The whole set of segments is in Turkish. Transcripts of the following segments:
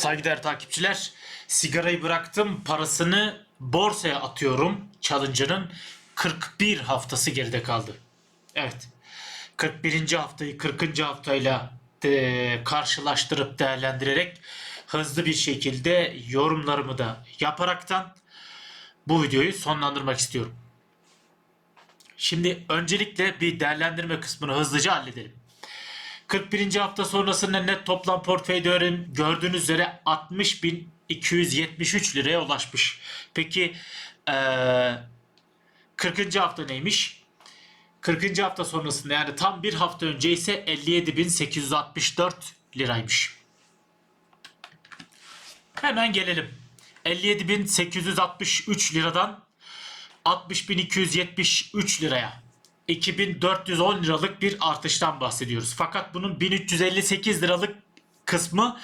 Saygıdeğer takipçiler, sigarayı bıraktım, parasını borsaya atıyorum. Challenger'ın 41 haftası geride kaldı. Evet, 41. haftayı 40. haftayla de, karşılaştırıp değerlendirerek hızlı bir şekilde yorumlarımı da yaparaktan bu videoyu sonlandırmak istiyorum. Şimdi öncelikle bir değerlendirme kısmını hızlıca halledelim. 41. hafta sonrasında net toplam portföy değerim gördüğünüz üzere 60.273 liraya ulaşmış. Peki eee 40. hafta neymiş? 40. hafta sonrasında yani tam bir hafta önce ise 57.864 liraymış. Hemen gelelim. 57.863 liradan 60.273 liraya 2410 liralık bir artıştan bahsediyoruz. Fakat bunun 1358 liralık kısmı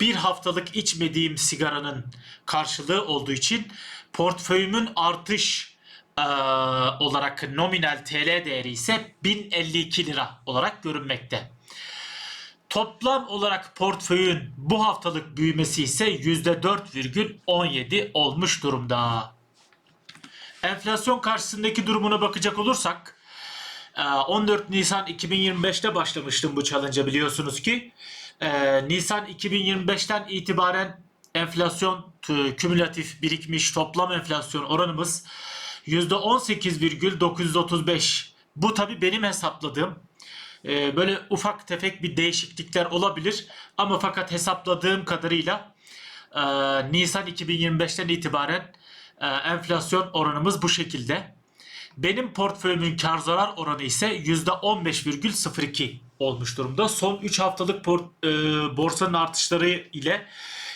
bir haftalık içmediğim sigaranın karşılığı olduğu için portföyümün artış eee, olarak nominal TL değeri ise 1052 lira olarak görünmekte. Toplam olarak portföyün bu haftalık büyümesi ise %4,17 olmuş durumda. Enflasyon karşısındaki durumuna bakacak olursak e, 14 Nisan 2025'te başlamıştım bu challenge'a biliyorsunuz ki. E, Nisan 2025'ten itibaren enflasyon kümülatif birikmiş toplam enflasyon oranımız %18,935. Bu tabi benim hesapladığım e, böyle ufak tefek bir değişiklikler olabilir ama fakat hesapladığım kadarıyla e, Nisan 2025'ten itibaren e, enflasyon oranımız bu şekilde. Benim portföyümün kar zarar oranı ise %15,02 olmuş durumda. Son 3 haftalık por- e, borsanın artışları ile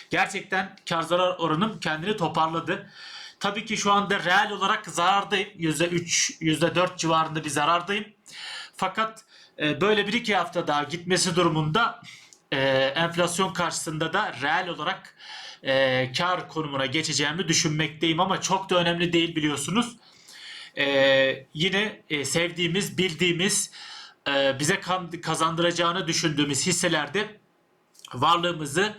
gerçekten kar zarar oranım kendini toparladı. Tabii ki şu anda reel olarak zarardayım. %3, %4 civarında bir zarardayım. Fakat e, böyle bir iki hafta daha gitmesi durumunda e, enflasyon karşısında da reel olarak e, kar konumuna geçeceğimi düşünmekteyim ama çok da önemli değil biliyorsunuz. E, yine e, sevdiğimiz, bildiğimiz, e, bize kazandıracağını düşündüğümüz hisselerde varlığımızı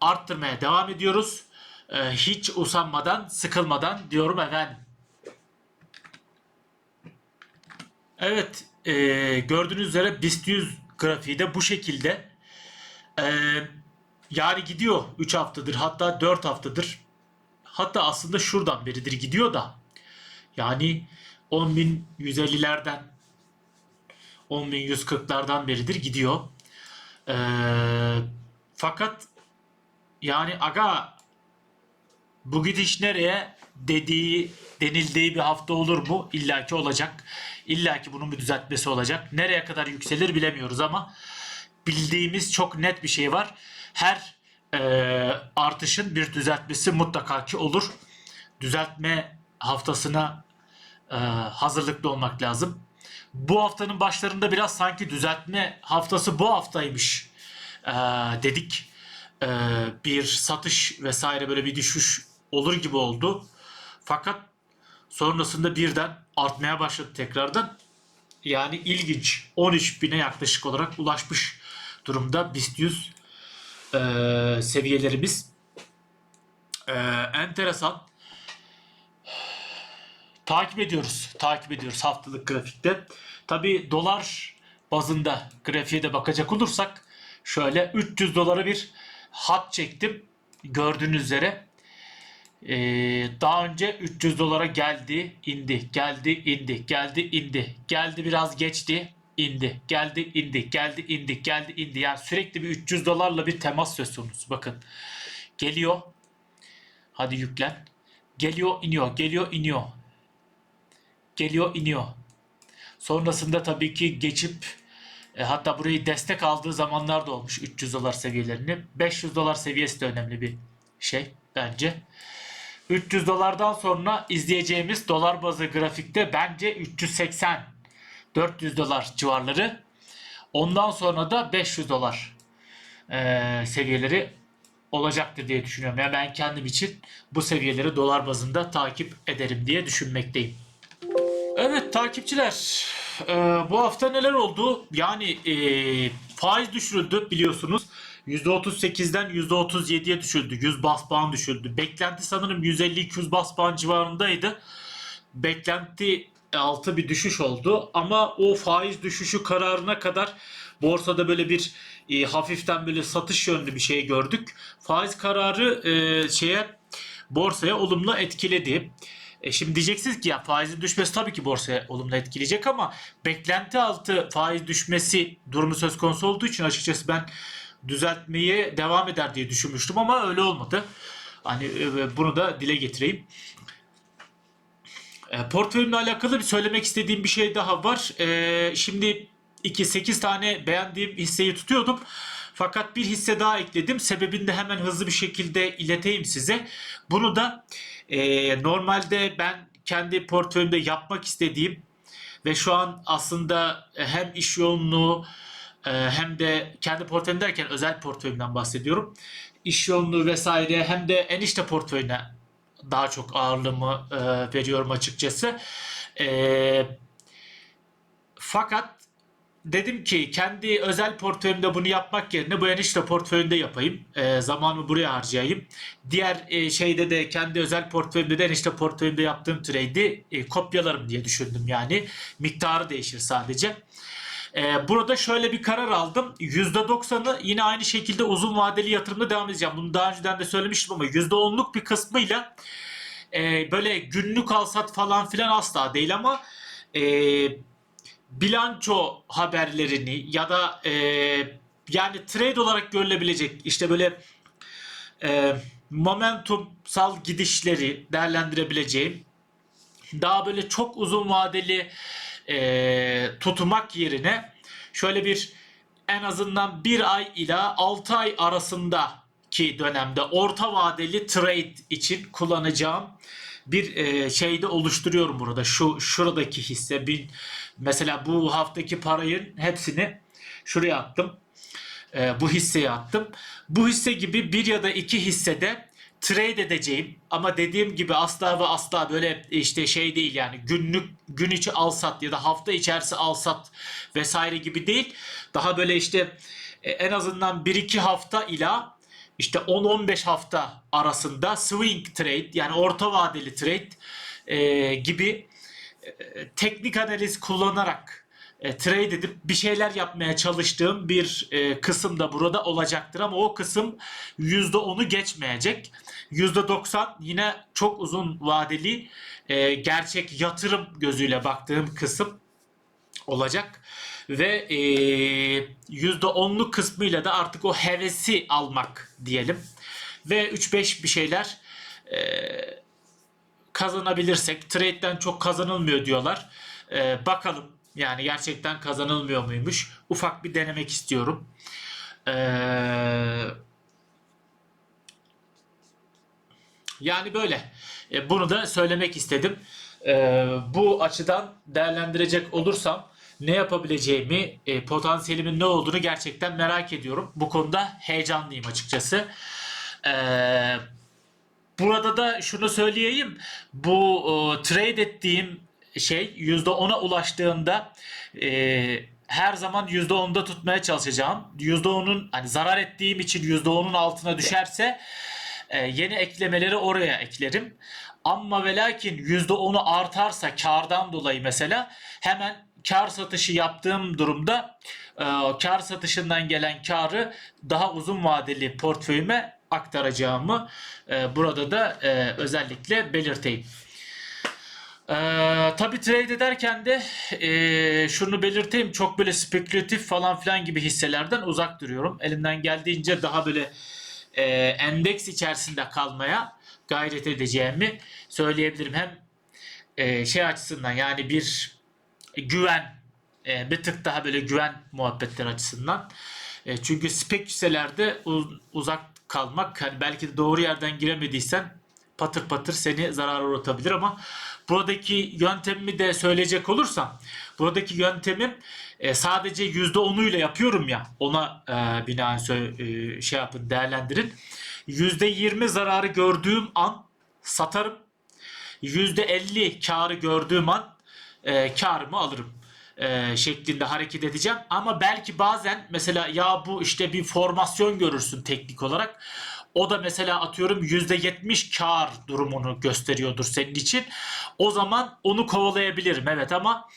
arttırmaya devam ediyoruz. E, hiç usanmadan, sıkılmadan diyorum efendim. Evet, e, gördüğünüz üzere BIST 100 grafiği de bu şekilde. E, yani gidiyor 3 haftadır hatta 4 haftadır. Hatta aslında şuradan beridir gidiyor da. Yani 10.150'lerden 10.140'lardan beridir gidiyor. E, fakat yani aga bu gidiş nereye dediği denildiği bir hafta olur mu? İlla ki olacak. İlla ki bunun bir düzeltmesi olacak. Nereye kadar yükselir bilemiyoruz ama bildiğimiz çok net bir şey var. Her e, artışın bir düzeltmesi mutlaka ki olur. Düzeltme haftasına e, hazırlıklı olmak lazım. Bu haftanın başlarında biraz sanki düzeltme haftası bu haftaymış e, dedik. E, bir satış vesaire böyle bir düşüş olur gibi oldu. Fakat sonrasında birden artmaya başladı tekrardan. Yani ilginç. 13 bine yaklaşık olarak ulaşmış durumda BIST 100 e, seviyelerimiz. E, enteresan. Takip ediyoruz. Takip ediyoruz haftalık grafikte. Tabi dolar bazında grafiğe de bakacak olursak şöyle 300 dolara bir hat çektim. Gördüğünüz üzere ee, daha önce 300 dolara geldi, indi, geldi, indi, geldi, indi, geldi biraz geçti, indi, geldi, indi, geldi, indi, geldi, indi. Yani sürekli bir 300 dolarla bir temas söz konusu. Bakın geliyor, hadi yüklen, geliyor, iniyor, geliyor, iniyor, geliyor, iniyor. Sonrasında tabii ki geçip e, hatta burayı destek aldığı zamanlar da olmuş 300 dolar seviyelerini. 500 dolar seviyesi de önemli bir şey bence. 300 dolardan sonra izleyeceğimiz dolar bazı grafikte bence 380 400 dolar civarları. Ondan sonra da 500 dolar eee, seviyeleri olacaktır diye düşünüyorum. Yani ben kendim için bu seviyeleri dolar bazında takip ederim diye düşünmekteyim. Evet takipçiler eee, bu hafta neler oldu? Yani eee, faiz düşürüldü biliyorsunuz. %38'den %37'ye düşüldü. 100 bas puan düşüldü. Beklenti sanırım 150-200 bas puan civarındaydı. Beklenti altı bir düşüş oldu ama o faiz düşüşü kararına kadar borsada böyle bir e, hafiften böyle satış yönlü bir şey gördük. Faiz kararı e, şeye borsaya olumlu etkiledi. E şimdi diyeceksiniz ki ya faizin düşmesi tabii ki borsaya olumlu etkileyecek ama beklenti altı faiz düşmesi durumu söz konusu olduğu için açıkçası ben düzeltmeye devam eder diye düşünmüştüm ama öyle olmadı. Hani e, bunu da dile getireyim. E, portföyümle alakalı bir söylemek istediğim bir şey daha var. E, şimdi 2-8 tane beğendiğim hisseyi tutuyordum. Fakat bir hisse daha ekledim. Sebebini de hemen hızlı bir şekilde ileteyim size. Bunu da e, normalde ben kendi portföyümde yapmak istediğim ve şu an aslında hem iş yoğunluğu e, hem de kendi portföyüm derken özel portföyümden bahsediyorum. İş yoğunluğu vesaire hem de enişte portföyüne daha çok ağırlığımı e, veriyorum açıkçası. E, fakat dedim ki kendi özel portföyümde bunu yapmak yerine bu enişte portföyünde yapayım. E, zamanımı buraya harcayayım. Diğer e, şeyde de kendi özel portföyümde de enişte portföyümde yaptığım trade'i e, kopyalarım diye düşündüm yani. Miktarı değişir sadece. E, burada şöyle bir karar aldım. %90'ı yine aynı şekilde uzun vadeli yatırımda devam edeceğim. Bunu daha önceden de söylemiştim ama %10'luk bir kısmıyla e, böyle günlük alsat falan filan asla değil ama e, bilanço haberlerini ya da e, yani trade olarak görülebilecek işte böyle e, momentumsal gidişleri değerlendirebileceğim daha böyle çok uzun vadeli e, tutmak yerine şöyle bir en azından bir ay ila 6 ay arasındaki dönemde orta vadeli trade için kullanacağım bir e, şeyde oluşturuyorum burada. Şu şuradaki hisse bin mesela bu haftaki parayın hepsini şuraya attım. E, bu hisseye attım. Bu hisse gibi bir ya da iki hissede trade edeceğim ama dediğim gibi asla ve asla böyle işte şey değil yani günlük gün içi al sat ya da hafta içerisi al sat vesaire gibi değil. Daha böyle işte e, en azından 1-2 hafta ila işte 10-15 hafta arasında swing trade yani orta vadeli trade e, gibi e, teknik analiz kullanarak e, trade edip bir şeyler yapmaya çalıştığım bir e, kısım da burada olacaktır ama o kısım %10'u geçmeyecek. %90 yine çok uzun vadeli e, gerçek yatırım gözüyle baktığım kısım olacak ve e, %10'luk kısmıyla da artık o hevesi almak diyelim ve 3-5 bir şeyler e, kazanabilirsek trade'den çok kazanılmıyor diyorlar. E, bakalım yani gerçekten kazanılmıyor muymuş? Ufak bir denemek istiyorum. Eee Yani böyle. E, bunu da söylemek istedim. E, bu açıdan değerlendirecek olursam ne yapabileceğimi, e, potansiyelimin ne olduğunu gerçekten merak ediyorum. Bu konuda heyecanlıyım açıkçası. E, burada da şunu söyleyeyim. Bu e, trade ettiğim şey %10'a ulaştığında e, her zaman %10'da tutmaya çalışacağım. %10'un hani zarar ettiğim için %10'un altına düşerse e, yeni eklemeleri oraya eklerim. Ama ve lakin %10'u artarsa kardan dolayı mesela hemen kar satışı yaptığım durumda e, kar satışından gelen karı daha uzun vadeli portföyüme aktaracağımı e, burada da e, özellikle belirteyim. Ee, tabii trade ederken de e, şunu belirteyim çok böyle spekülatif falan filan gibi hisselerden uzak duruyorum. Elimden geldiğince daha böyle e, endeks içerisinde kalmaya gayret edeceğimi söyleyebilirim. Hem e, şey açısından yani bir güven e, bir tık daha böyle güven muhabbetler açısından. E, çünkü spek hisselerde uz- uzak kalmak hani belki de doğru yerden giremediysen patır patır seni zarara uğratabilir ama buradaki yöntemimi de söyleyecek olursam buradaki yöntemim e, sadece %10'uyla yapıyorum ya ona e, binaen e, şey yapın değerlendirin. %20 zararı gördüğüm an satarım. %50 karı gördüğüm an e, karımı alırım. e, şeklinde hareket edeceğim. Ama belki bazen mesela ya bu işte bir formasyon görürsün teknik olarak. O da mesela atıyorum %70 kar durumunu gösteriyordur senin için. O zaman onu kovalayabilirim evet ama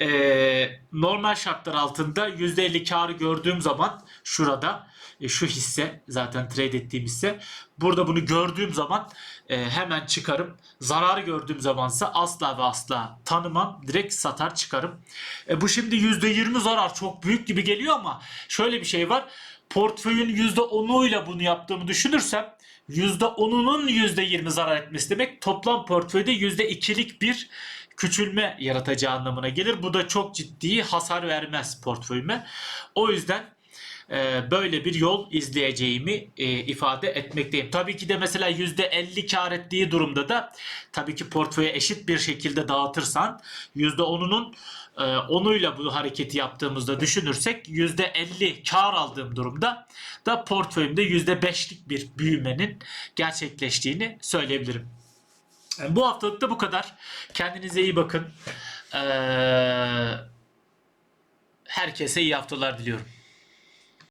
e, normal şartlar altında %50 karı gördüğüm zaman şurada e, şu hisse zaten trade ettiğim hisse burada bunu gördüğüm zaman e, hemen çıkarım. Zararı gördüğüm zamansa asla ve asla tanımam. Direkt satar çıkarım. E, bu şimdi %20 zarar çok büyük gibi geliyor ama şöyle bir şey var. Portföyün %10'uyla bunu yaptığımı düşünürsem %10'unun %20 zarar etmesi demek toplam portföyde %2'lik bir küçülme yaratacağı anlamına gelir. Bu da çok ciddi hasar vermez portföyüme. O yüzden böyle bir yol izleyeceğimi e, ifade etmekteyim. Tabii ki de mesela %50 kar ettiği durumda da tabii ki portföye eşit bir şekilde dağıtırsan %10'unun e, 10'uyla bu hareketi yaptığımızda düşünürsek %50 kar aldığım durumda da portföyümde %5'lik bir büyümenin gerçekleştiğini söyleyebilirim. Yani bu haftalık da bu kadar. Kendinize iyi bakın. Ee, herkese iyi haftalar diliyorum.